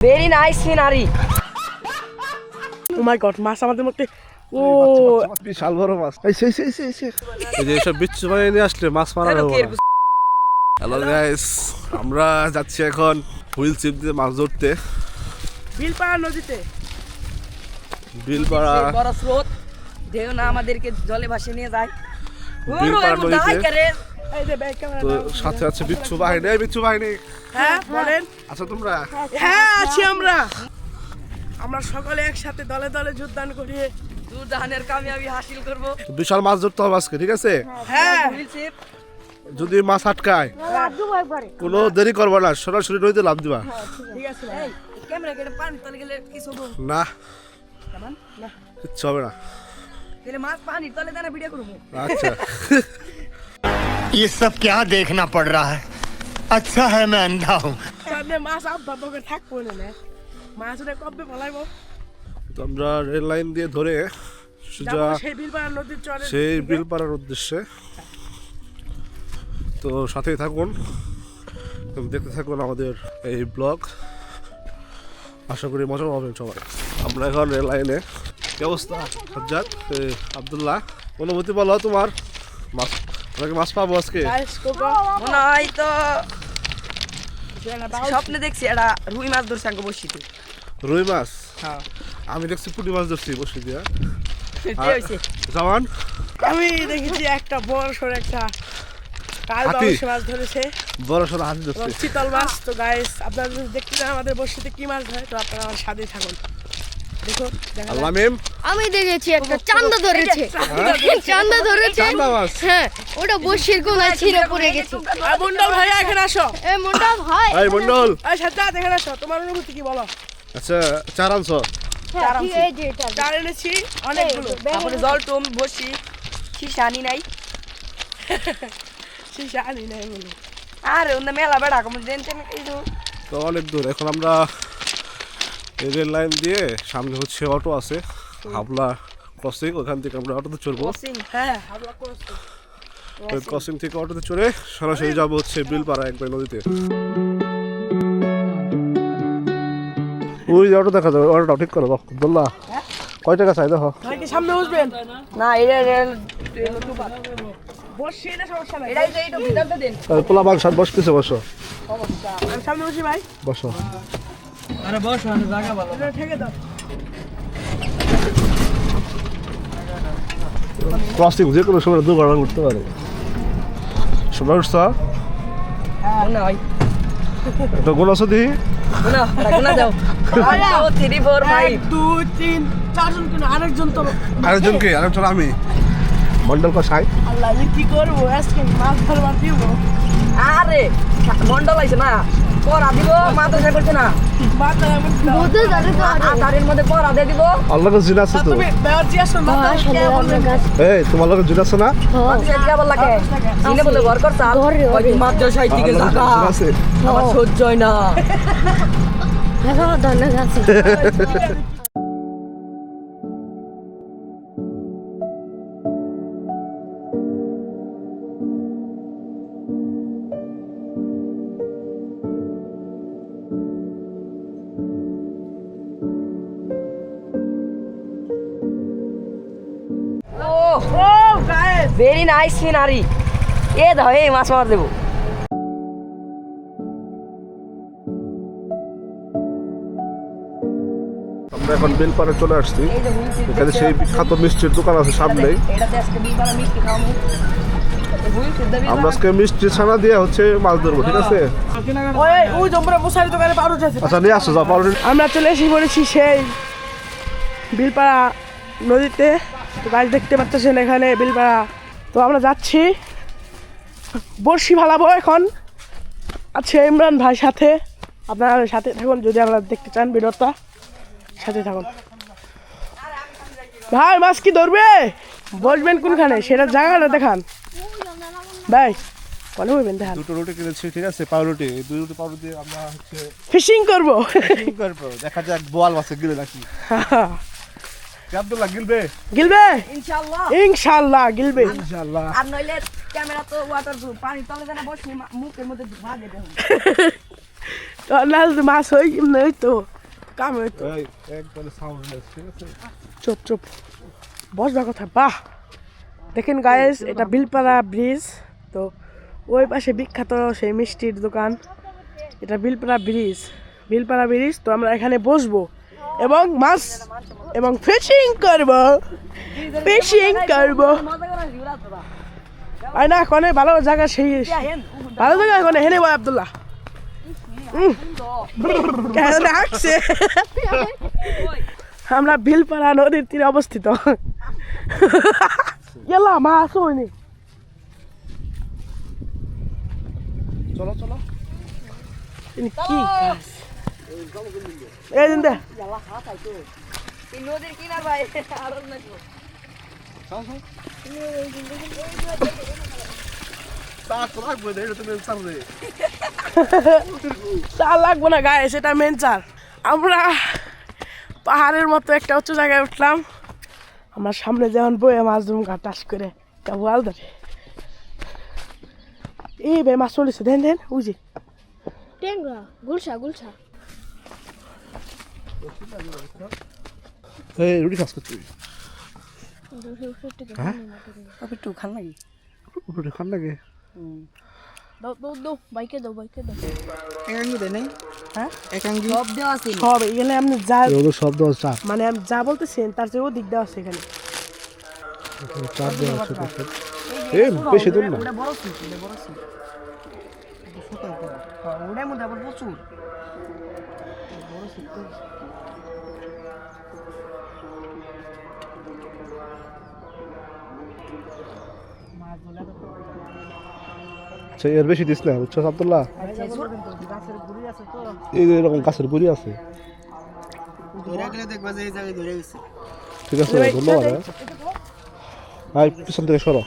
Very nice scenery oh my god মাছ আমাদের মধ্যে ও। বিশাল বড় মাছ। এই সেই সেই সেই সেই। এই যে এসব বিচ্ছু বানিয়ে নিয়ে আসলে মাছ মারা না। হ্যালো গাইস আমরা যাচ্ছি এখন হুইল চিপ দিয়ে মাছ ধরতে। বিলপাড়া নদীতে। বিলপাড়া। বড় স্রোত ঢেউ না আমাদেরকে জলে ভাসিয়ে নিয়ে যায়। বিলপাড়া নদীতে। এই যে ব্যাগ ক্যামেরা তো সাথে আছে বিচ্ছু বাহিনী। এই বিচ্ছু বাহিনী। হ্যাঁ বলেন। আচ্ছা তোমরা? হ্যাঁ আছি আমরা। আমরা সকলে একসাথে দলে দলে যোগদান করি। জাহানের কামিয়াবি হাসিল করব। বিশাল মাছ ধরতে হবে আজকে ঠিক আছে? হ্যাঁ। যদি মাছ আটকায় কোনো দেরি করব না। সরাসরি নদীতে লাভ দিবা। ঠিক আছে। ক্যামেরা কেটে পানি তলে গেলে কিছু না। কিচ্ছু হবে না। গেলে মাছ পানি তলে জানা ভিডিও করব। আচ্ছা। ये सब क्या देखना पड़ रहा है अच्छा है मैं अंधा हूँ সামনে মাছ আব্বা বকে থাকবো না না মাছ ওটা কবে ফলাইবো তো আমরা রেল লাইন দিয়ে ধরে সোজা যাবো সেই বিলপাড়া নদীর চরে সেই বিল পাড়ার উদ্দেশ্যে তো সাথেই থাকুন এবং দেখতে থাকুন আমাদের এই ব্লগ আশা করি মজা পাবেন সবাই আমরা এখন রেল লাইনে কি অবস্থা সজ্জাদ আবদুল্লাহ অনুভূতি বলো তোমার মাছ তোমাকে মাছ পাবো আজকে? মনে হয় তো স্বপ্নে দেখছি একটা রুই মাছ ধরছে আঙ্গ বসিতে রুই মাছ? হ্যাঁ। আমি দেখছি পুঁটি মাছ ধরছি বসে দিয়া। জামান? আমি দেখেছি একটা বড় সড় একটা কাল মাছ ধরেছে। বড় হাতি এবং ধরছি চিতল মাছ। তো গাইস আপনারা যদি দেখতে আমাদের বসিতে কি মাছ ধরে তো আপনারা আমার সাথে থাকুন। আল্লাহ মেম। আমি দেখেছি একটা চান্দা ধরেছে। চান্দা ধরেছে। হ্যাঁ ওটা বসির কোনায় ছিঁড়ে পড়ে গেছে। মন্ডল ভাইয়া এখানে আসো। এ মোটা ভাই এই মন্ডল। এই সাজ্জাদ এখানে আসো। তোমার অনুভূতি কি বলো? আচ্ছা চার আনছ। হ্যাঁ, চার এনেছি অনেকগুলো। তারপরে জল টম বসি আনি নাই। শিশা আনি নাই বলে। আর অন্য মেলা বেড়া কম দেন তো অনেক দূর এখন আমরা এই রেল লাইন দিয়ে সামনে হচ্ছে অটো আছে। হাবলা ক্রসিং ওখান থেকে আমরা অটোতে চড়বো। হ্যাঁ। ওই ক্রসিং থেকে অটোতে চড়ে সরাসরি যাব হচ্ছে বিলপাড়া একবার নদীতে। ওই অটো দেখা যাবে অটোটা ঠিক করো বললা কয় টাকা চাই দেখো। ভাই কি সামনে বসবেন? না এটা রেল বসছি না সমস্যা নাই। এটাই তো এইটু ভিতরটা দেন। আর বসো আমি ঠেকে দাও। ক্রসিং যে কোনো সময় দুর্ঘটনা ঘটতে পারে। সময় উঠছ? তো গোল আছো হয় আরেকজন তো আরেকজনকে আরেকজন আমি। মন্ডল কষাই আল্লাহ কি করব? আজকে মাছ ধরবার দিব। আরে মন্ডল আছে না। পড়া দিব মাদ্রাসা করছে না। মাথা এমন ভেরি নাইস সিনারি এ দাও এই মাছ মার দেবো। আমরা এখন বেলপাড়ে চলে আসছি। যে এখানে সেই বিখ্যাত মিষ্টির দোকান আছে সামনেই। আমরা আজকে মিষ্টি ছানা দিয়ে হচ্ছে মাছ ধরবো ঠিক আছে? আচ্ছা নিয়ে আসো যাও পাউরুটি। আমরা চলে এসে পড়েছি সেই বিলপাড়া নদীতে। গাছ দেখতে পাচ্ছেন এখানে বিলপাড়া তো আমরা যাচ্ছি। বড়শি ফালাবো এখন। আছে ইমরান ভাই সাথে। আপনারা সাথে থাকুন যদি আপনারা দেখতে চান ভিডিওটা সাথে থাকুন। ভাই মাছ কি ধরবে? বসবেন কোনখানে? সেটা জায়গাটা দেখান। ভাই কলে বলবেন দেখান। দুটো রুটি কিনেছি ঠিক আছে? পাউরুটি। এই দুই রুটি পাউরুটি আমরা হচ্ছে ফিশিং করব। দেখা যাক বোয়াল মাছে গিলে নাকি। আব্দুল্লাহ গিলবে? গিলবে? ইনশাআল্লাহ। ইনশাল্লাহ গিলবে। ইনশাআল্লাহ। আর নইলে ক্যামেরা তো ওয়াটার প্রুফ পানি তলে জানা বসবি মুখের মধ্যে ভাগে দেবো তো না মাছ হই ওই তো কাম হই তো। একবারে সাউন্ড ঠিক আছে? চুপ চুপ। বসবার কথা বাহ! দেখেন গায়েস এটা বিলপাড়া ব্রিজ তো ওই পাশে বিখ্যাত সেই মিষ্টির দোকান। এটা বিলপাড়া ব্রিজ বিলপাড়া ব্রিজ তো আমরা এখানে বসবো। এবং মাছ এবং ফিশিং করব ফিশিং করব আর না কোনে ভালো জায়গা সেই ভালো জায়গা কোনে হেনে ভাই আব্দুল্লাহ। কেন হাঁকছে আমরা বিলপাড়া নদীর তীরে অবস্থিত গেলাম মাছ হয়নি চলো চলো কি? এই দিন দে এই নদীর কিনার ভাই আর না তা তো লাগবে না এটা চার লাগবো না গায়ে সেটা মেন চার আমরা পাহাড়ের মতো একটা উঁচু জায়গায় উঠলাম। আমার সামনে যেমন বয়ে মাছ ধরুন গা টাস করে কাবু আল ধরে। এই বে মাছ চলেছে দেন দেন বুঝি টেঙ্গা গুলশা গুলশা। এই রুটি খাস করছি হ্যাঁ? একটু খান নাকি? রুটি খান লাগে দাও দাও দাও বাইকে দাও বাইকে দাও। একাঙ্গি দেয় নাই হ্যাঁ? একাঙ্গি সব দেওয়া আছে সব এখানে আপনি যা এগুলো মানে আপনি যা বলতেছেন তার চেয়েও দিক দেওয়া আছে এখানে। চার দেওয়া আছে দেখেন এই বেশি দূর না। ওটা বড় সিট ওটা বড় সিট ওটার মধ্যে আবার প্রচুর। বড় সিট আচ্ছা এর বেশি দিস না বুঝছ আব্দুল্লাহ? এই যে এরকম গাছের গুড়ি আছে। ধরে গেলে দেখবা যে এই জায়গায় ধরে গেছে ঠিক আছে ধন্যবাদ হ্যাঁ। ভাই পিছন থেকে সরো।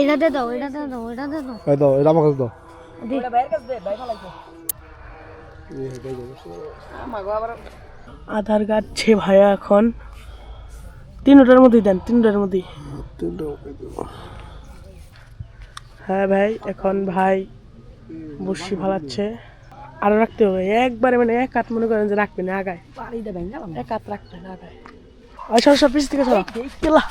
এটাতে দাও এটাতে দাও এটাতে এই এটা আমার কাছে আধার কার্ড ছে ভাইয়া এখন। তিনটার মধ্যেই দেন তিনটার মধ্যেই। হ্যাঁ ভাই এখন ভাই বসি ফালাচ্ছে আরও রাখতে হবে একবারে মানে এক হাত মনে করেন যে রাখবেন আগায়। বাড়ি দে ভাই গেলাম। এক হাত রাখবেন আগায়। ওই সব সব পিছ থেকে সব কেলা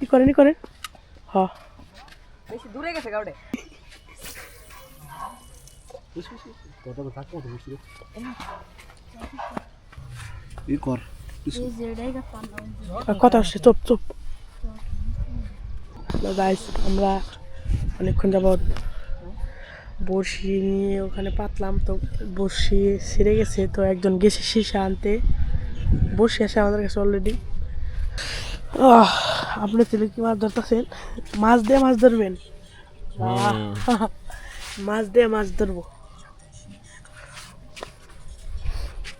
কি করেন কি করেন? হ। বেশি দূরে গেছে গাউডে ই কর এই যে এটাই পান আর কথা হচ্ছে চুপ চুপ গাইস আমরা অনেকক্ষণ যাবৎ বড়শি নিয়ে ওখানে পাতলাম তো বড়শি ছিঁড়ে গেছে তো একজন গেছে সীসা আনতে। বসে আসে আমাদের কাছে অলরেডি আপনি তাহলে কি মাছ ধরতেছেন? মাছ দিয়ে মাছ ধরবেন? মাছ দিয়ে মাছ ধরবো।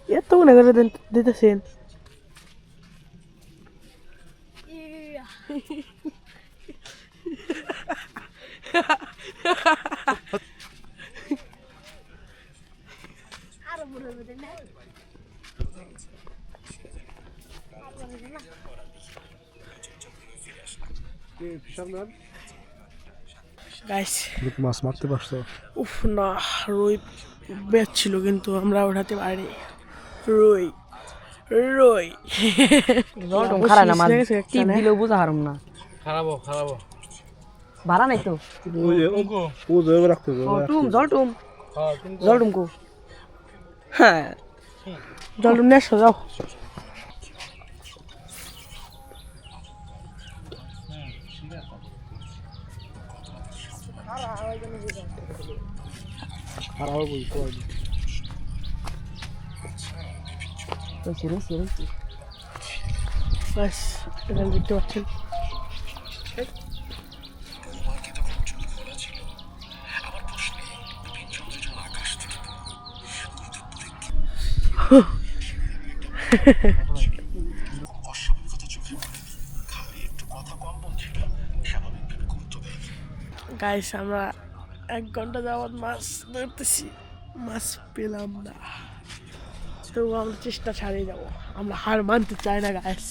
এত মনে করে দেন- দিতেছেন মাছ মারতে পারছ উফ না রুই বেচ ছিল কিন্তু আমরা ওঠাতে পারিনি। রুই রুই। জলটম খারা না ছিঁড়ে টিপ না? দিলেও বুঝা হারুম না। খারাপ খারাপ ভাড়া নাই তো? ও যে রাখতে জলটুম হ্যাঁ জলটুম কো হ্যাঁ। জল নিয়ে যাও। খারাপ বুঝতে তো সিরি সিরি ব্যাস এখানে দেখতে পাচ্ছেন। গাইস আমরা এক ঘণ্টা যাবত মাছ ধরতেছি। মাছ পেলাম না। তবু আমরা চেষ্টা ছাড়িয়ে যাব। আমরা হার মানতে চাই না গাইস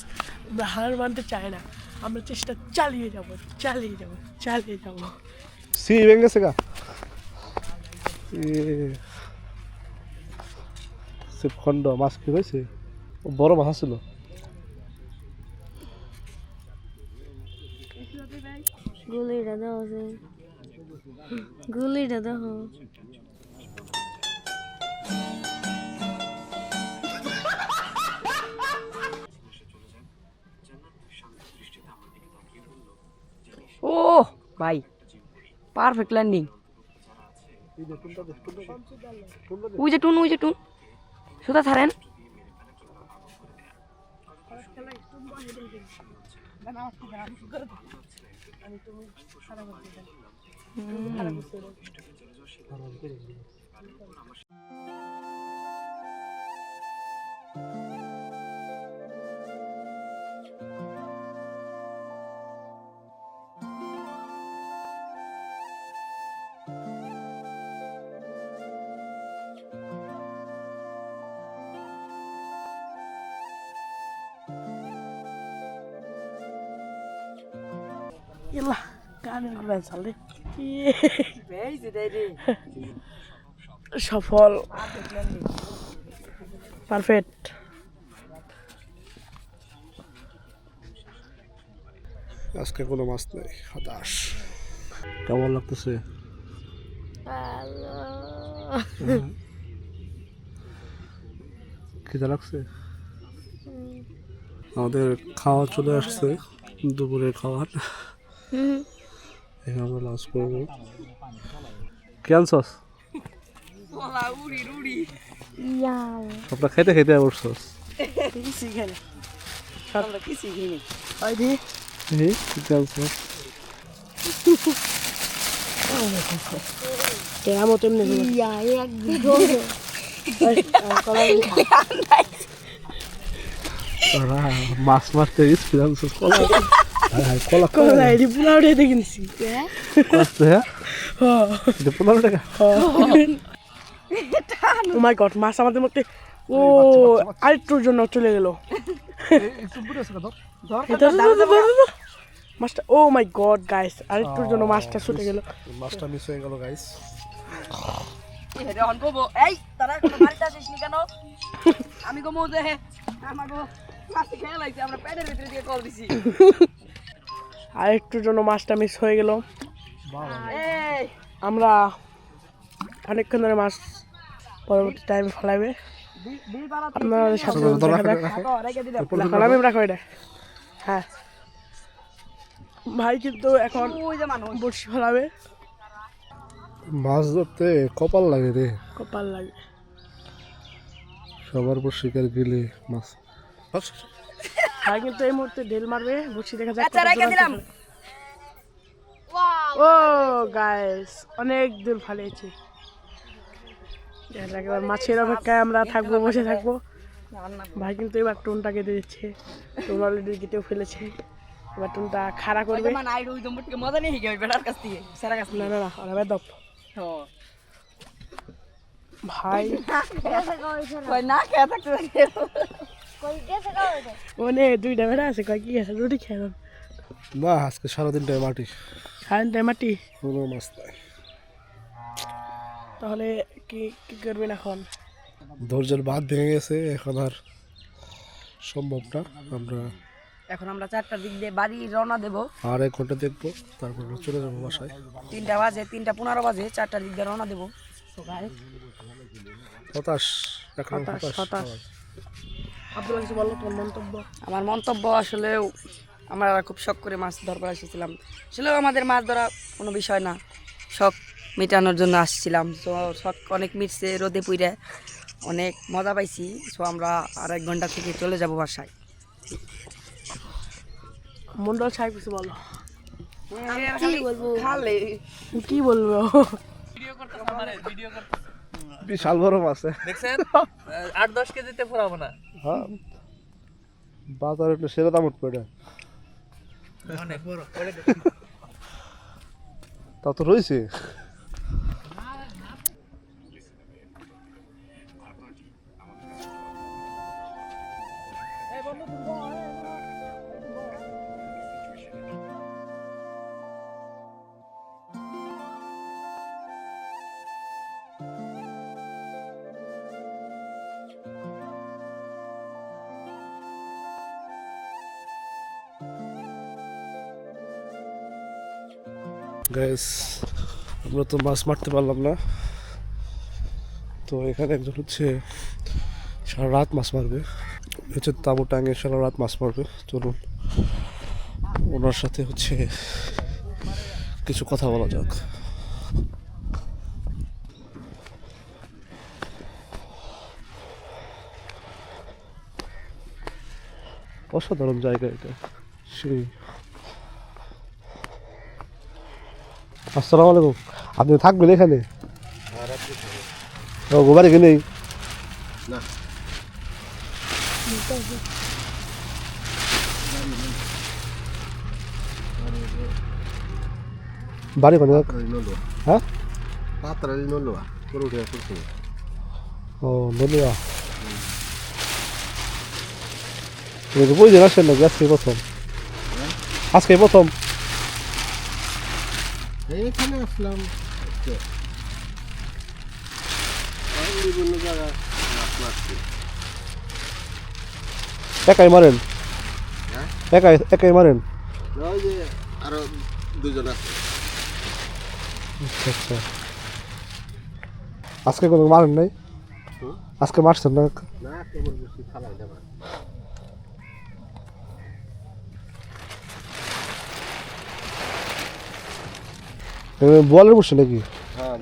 আমরা হার মানতে চাই না। আমরা চেষ্টা চালিয়ে যাব চালিয়ে যাব চালিয়ে যাব। সি ভেঙে গেছে গা। খন্ড মাছ কি হয়েছে? ও বড় মাছ ছিল গুলিটা দাও যে। গুলিটা দাও। ও ভাই পারফেক্ট ল্যান্ডিং ওই যে টুন ওই যে টুন। সুতা ছাড়েন। ইল্লা কানের ঘুরান চালে সফল পারফেক্ট আজকে কোনো মাছ নেই হতাশ কেমন লাগতেছে খিদে লাগছে আমাদের খাওয়া চলে আসছে দুপুরের খাবার এখানে আমরা লাঞ্চ করব ইয়াও। সবটা খাইতে খাইতে বসছস শিখেনে আমরা কি শিখিনি ওই দি। ক্যান্সাস কেমন তেমনি ইয়া এক ধরে মাছ মারতে গেছি ক্যান্সাস কলা হ্যাঁ হ্যাঁ কলা কলা এটি পুরা উঠে দেখিনছি কষ্ট হ্যাঁ। এটা পনেরো টাকা ও মাই গড মাছ আমাদের মধ্যে ও আরেকটুর জন্য চলে গেল। মাছটা ও মাই গড গাইস আরেকটুর জন্য মাছটা ছুটে গেল। মাছটা মিস হয়ে গেল গাইস আমি কমো যে আমাকে খেয়ে লাগছে আমরা পেটের ভিতরে দিয়ে কল দিছি। আরেকটুর জন্য মাছটা মিস হয়ে গেল। আমরা অনেকক্ষণ ধরে মাছ পরবর্তী টাইমে পাড়া আপনাদের সাথে রেখে। এটা। হ্যাঁ। ভাই কিন্তু এখন ওই যে বড়শি ফলাবে। মাছ ধরতে কপাল লাগে রে। কপাল লাগে। সবার উপর শিকার গেলে মাছ। ভাই কিন্তু এই মুহূর্তে ঢেল মারবে। বড়শি দেখা দিলাম। ও গাইস অনেক দূর ফালিয়েছি। এবার মাছের অপেক্ষায় আমরা থাকব বসে থাকব। ভাই কিন্তু এবার টোনটাকে দিচ্ছে। টোন অলরেডি কেটেও ফেলেছে। এবার টোনটা খাড়া করবে। মানে মজা গিয়ে বেটার কাছ থেকে সারা কাছ না না না ওরা বেদপ ভাই। কই না খেয়ে থাকতে। মানে দুইটা বেড়া আছে কয় কি আছে রুটি খেলাম না আজকে সারাদিনটাই মাটি। সারেন মাটি? কোনো মাছ নাই। তাহলে কি কি করবেন এখন? ধৈর্যের বাদ ভেঙে গেছে এখন আর সম্ভব না আমরা এখন আমরা চারটার দিক দিয়ে বাড়ি রওনা দেবো। আর এক ঘণ্টা দেখব তারপর চলে যাব বাসায়। তিনটা বাজে তিনটা পনেরো বাজে চারটার দিক দিয়ে রওনা দেবো। হতাশ এখন হতাশ। হতাশ। হতাশ কিছু বলো তোমার মন্তব্য? আমার মন্তব্য আসলেও আমরা খুব শখ করে মাছ ধরবার এসেছিলাম আসলেও আমাদের মাছ ধরা কোনো বিষয় না। শখ মেটানোর জন্য আসছিলাম। তো শখ অনেক মিটছে রোদে পুইরে অনেক মজা পাইছি। সো আমরা আর এক ঘণ্টা থেকে চলে যাব বাসায়। মন্ডল সাহেব কিছু বলো। কি বলব? কি বলব? বিশাল বড় মাছ। দেখছেন? আট দশ কেজিতে ফুরাবো না। হ্যাঁ। বাজারে একটু সেরা দাম উঠবে এটা। তা তো রয়েছে। গ্যাস আমরা তো মাছ মারতে পারলাম না। তো এখানে একজন হচ্ছে সারা রাত মাছ মারবে। হচ্ছে তাবু টাঙে সারা রাত মাছ মারবে। চলুন, ওনার সাথে হচ্ছে কিছু কথা বলা যাক। অসাধারণ জায়গা এটা। সেই আসসালামু আলাইকুম। আপনি থাকবেন এখানে? ও গোবার এখানে বাড়ি কোন হ্যাঁ? পাতারালি নলুয়া করুটিয়া করছি ও নলুয়া। বই আসেন না আজকে প্রথম। হ্যাঁ? আজকে প্রথম? এইখানে আসলাম। বিভিন্ন জায়গায় একাই মারেন? হ্যাঁ? একাই একাই মারেন? ওই যে আরও দুজন আছে। আচ্ছা আচ্ছা। আজকে কোনো মারেন নাই? আজকে মারছেন না? না কেবল বেশি খালাই যাবে বলের বসে নাকি? হ্যাঁ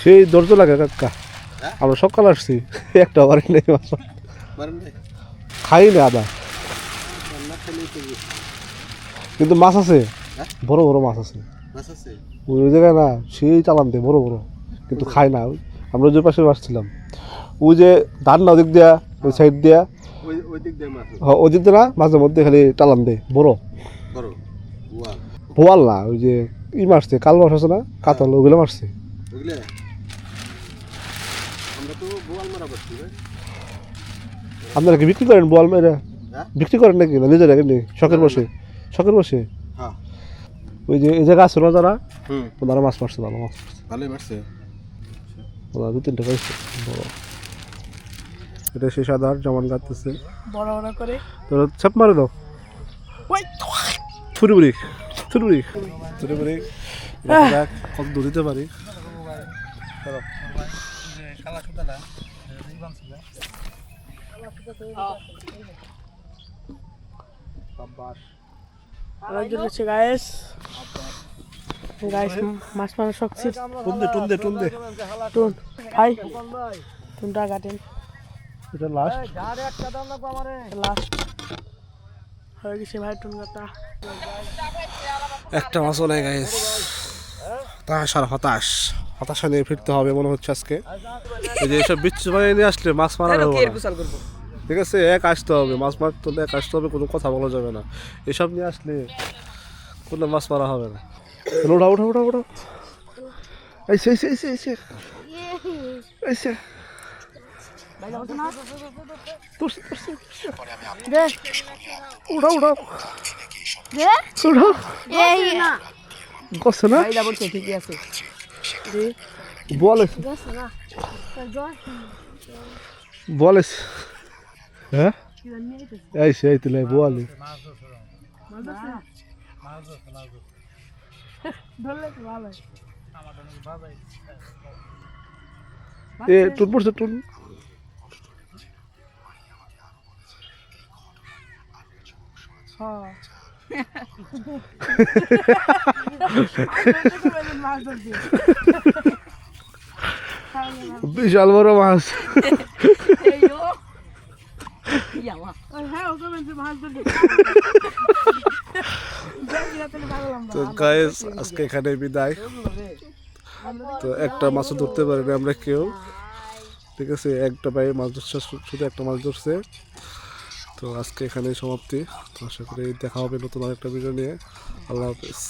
সেই দরজা লাগে কাকা। হ্যাঁ? আমরা সকাল আসছি একটা বাড়ি নেই খাই না আদা। কিন্তু মাছ আছে? হ্যাঁ? বড় বড় মাছ আছে। ওই জায়গায় না সেই চালান দেয় বড় বড়। কিন্তু খায় না ওই- আমরা যে পাশে আসছিলাম। ওই যে ধান না ওদিক দিয়া ওই সাইড দিয়া ওই দিক দিয়ে ওদিক দিয়ে না মাঝে মধ্যে খালি টালান দেয় বড়। বোয়াল না ওই যে ই মারছে কাল মাছ আছে না? কাতাল ওগুলো মারছে। আপনারা কি বিক্রি করেন বোয়াল মেরে হ্যাঁ? বিক্রি করেন নাকি? না নিজেরা এমনি শখের বসে। শখের বসে? হ্যাঁ। ওই যে এই জায়গা আছে না যারা? ওনারা মাছ মারছে ভালো মাছ ভালোই মারছে। ওনারা দু তিনটা পাইছে বড়। এটা সে সাদার জমান গাঁততেছে বড় বড় করে। তো ছাপ মারে দাও। ওই থুরুবুরি থুরুবুরি থুরুবুরি দেখা যাক কত দূর দিতে পারি। খালা সুতালা গায়েস মাছ মারা শখছি টুন দে টুন দে টুন ভাই টুনটা কাটেন। এটা লাস্ট লাস্ট হয়ে গেছে ভাই টুন কাটা একটা মাছও নেই গাইস হতাশ আর হতাশ। হতাশা নিয়ে ফিরতে হবে মনে হচ্ছে আজকে। এই যে এসব বিচ্ছু বানিয়ে নিয়ে আসলে মাছ মারা ঠিক আছে এক আসতে হবে মাছ মারতে হলে এক আসতে হবে কোনো কথা বলা যাবে না। এসব নিয়ে আসলে কোনো মাছ মারা হবে না। উঠা উঠা উঠা উঠা এইসে এইসে এইসে এইসে এইসে তুলসি, তুলসি, তুলসি। উঠা উঠা উঠা এই না। ঠিকই আছে। বলে। বলে হ্যাঁ? এই সেই তুলে বলে। এ টুন পড়ছে টুন বিশাল বড় মাছ। তো গায়েস আজকে এখানে বিদায়। তো একটা মাছও ধরতে পারিনি আমরা কেউ। ঠিক আছে একটা ভাই মাছ ধরছে শুধু একটা মাছ ধরছে। তো আজকে এখানে সমাপ্তি। তো আশা করি দেখা হবে নতুন আরেকটা ভিডিও নিয়ে। আল্লাহ হাফেজ।